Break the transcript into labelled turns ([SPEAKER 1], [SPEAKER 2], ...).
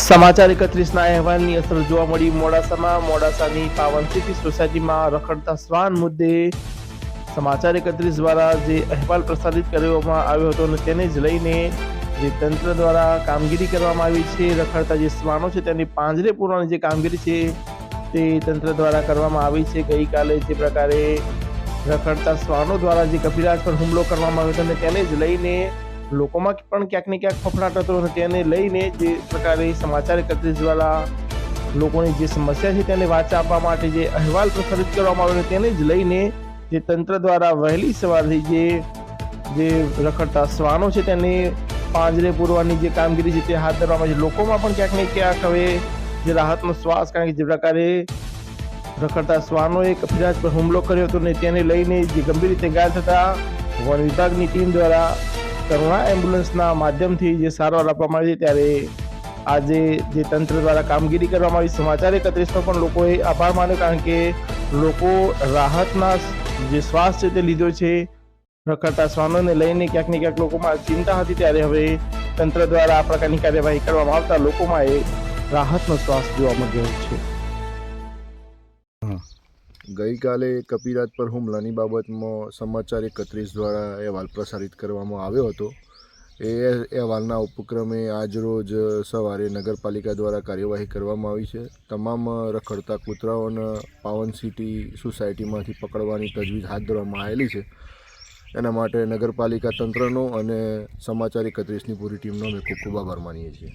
[SPEAKER 1] સમાચાર એકત્રીસના અહેવાલની અસર જોવા મળી. મોડાસામાં મોડાસાની પાવન સિટી સોસાયટીમાં રખડતા શ્વાન મુદ્દે સમાચાર એકત્રીસ દ્વારા જે અહેવાલ પ્રસારિત કરવામાં આવ્યો હતો અને તેને જ લઈને જે તંત્ર દ્વારા કામગીરી કરવામાં આવી છે, રખડતા જે શ્વાનો છે તેની પાંજરે પૂરવાની જે કામગીરી છે તે તંત્ર દ્વારા કરવામાં આવી છે. ગઈકાલે જે પ્રકારે રખડતા શ્વાનો દ્વારા જે કપિરાજ પર હુમલો કરવામાં આવ્યો હતો અને તેને જ લઈને લોકોમાં પણ ક્યાંક ને ક્યાંક ફફડાટ હતો તેને લઈને જે પ્રકારે સમાચાર એકત્રીસ દ્વારા લોકોની જે સમસ્યા છે તેને વાચા આપવા માટે જે અહેવાલ પ્રસારિત કરવામાં આવ્યો તેને જ લઈને જે તંત્ર દ્વારા વહેલી સવારથી જે જે રખડતા શ્વાનો છે તેને પાંજરે પૂરવાની જે કામગીરી છે તે હાથ ધરવામાં છે. લોકોમાં પણ ક્યાંક ને ક્યાંક હવે જે રાહતનો શ્વાસ, કારણ કે જે પ્રકારે રખડતા શ્વાનોએ કપિરાજ પર હુમલો કર્યો હતો ને તેને લઈને જે ગંભીર રીતે ઘાયલ થતા વન વિભાગની ટીમ દ્વારા કરુણા એમ્બ્યુલન્સના માધ્યમથી જે સારવાર આપવામાં આવી ત્યારે આજે જે તંત્ર દ્વારા કામગીરી કરવામાં આવી, સમાચાર એકત્રીસનો પણ લોકોએ આભાર માન્યો કારણ કે લોકો રાહતના જે શ્વાસ છે તે લીધો છે, રખડતા શ્વાનોને લઈને ક્યાંક ને ક્યાંક લોકોમાં ચિંતા હતી ત્યારે હવે તંત્ર દ્વારા આ પ્રકારની કાર્યવાહી કરવામાં આવતા લોકોમાં એ રાહતનો શ્વાસ જોવા મળ્યો છે.
[SPEAKER 2] ગઈકાલે કપિરાજ પર હુમલાની બાબતમાં સમાચાર એકત્રીસ દ્વારા અહેવાલ પ્રસારિત કરવામાં આવ્યો હતો. એ અહેવાલના ઉપક્રમે આજરોજ સવારે નગરપાલિકા દ્વારા કાર્યવાહી કરવામાં આવી છે. તમામ રખડતા કૂતરાઓને પાવન સિટી સોસાયટીમાંથી પકડવાની તજવીજ હાથ ધરવામાં આવેલી છે. એના માટે નગરપાલિકા તંત્રનો અને સમાચાર એકત્રીસની પૂરી ટીમનો અમે ખૂબ ખૂબ આભાર માનીએ છીએ.